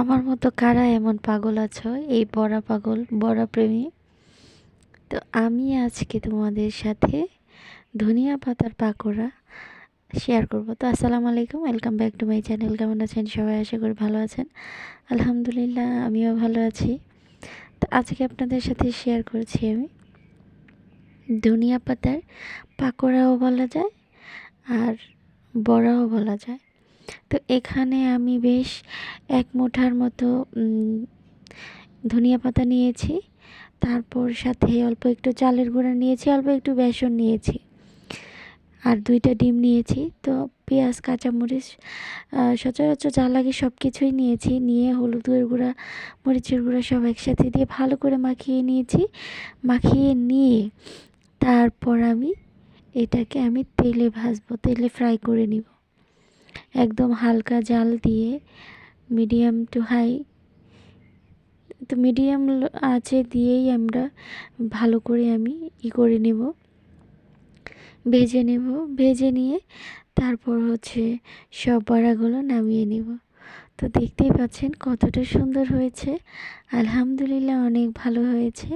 আমার মতো কারা এমন পাগল আছো? এই বড়া পাগল, বড়া প্রেমী। তো আমি আজকে তোমাদের সাথে ধনিয়া পাতার পাকোড়া শেয়ার করব। তো আসসালামু আলাইকুম welcome back to my channel কেমন আছেন সবাই? আশা করি ভালো আছেন। আলহামদুলিল্লাহ, আমিও ভালো আছি। তো আজকে আপনাদের সাথে শেয়ার করছি আমি ধনিয়া পাতার পাকোড়াও বলা যায় আর বড়াও বলা যায়। তো এখানে আমি বেশ এক মুঠার মতো ধনিয়া পাতা নিয়েছি, তারপর সাথে অল্প একটু চালের গুঁড়া নিয়েছি, অল্প একটু বেসন নিয়েছি আর দুইটা ডিম নিয়েছি। তো পেঁয়াজ, কাঁচামরিচ সচরাচর যা লাগে সব কিছুই নিয়েছি, নিয়ে হলুদের গুঁড়া, মরিচের গুঁড়া সব একসাথে দিয়ে ভালো করে মাখিয়ে নিয়েছি। মাখিয়ে নিয়ে তারপর আমি এটাকে আমি তেলে ভাজবো, তেলে ফ্রাই করে নিব। একদম হালকা জাল দিয়ে মিডিয়াম টু হাই, তো মিডিয়াম আছে দিয়েই আমরা ভালো করে আমি ই করে নেব। ভেজে নেব, ভেজে নিয়ে তারপর হচ্ছে সব বড়াগুলো নামিয়ে নেব। তো দেখতেই পাচ্ছেন কতটা সুন্দর হয়েছে। আলহামদুলিল্লাহ অনেক ভালো হয়েছে।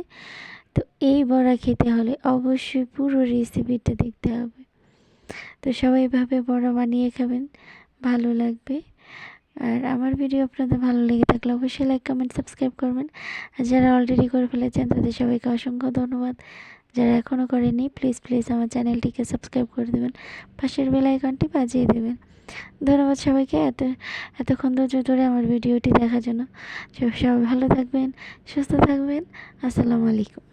তো এই বড়া খেতে হলে অবশ্যই পুরো রেসিপিটা দেখতে হবে। তো সবাই এভাবে বড়া বানিয়ে খাবেন। ভালো লাগবে। আর আমার ভিডিও আপনাদের ভালো লেগে থাকলে অবশ্যই লাইক কমেন্ট সাবস্ক্রাইব করবেন। আর যারা অলরেডি করে ফেলেছেন, তাদের সবাইকে অসংখ্য ধন্যবাদ। যারা এখনও করেনি প্লিজ প্লিজ আমার চ্যানেলটিকে সাবস্ক্রাইব করে দেবেন। পাশের বেল আইকনটি বাজিয়ে দেবেন। ধন্যবাদ সবাইকে এত, এতক্ষণ ধৈর্য ধরে আমার ভিডিওটি দেখার জন্য। সবাই ভালো থাকবেন, সুস্থ থাকবেন। আসসালামু আলাইকুম।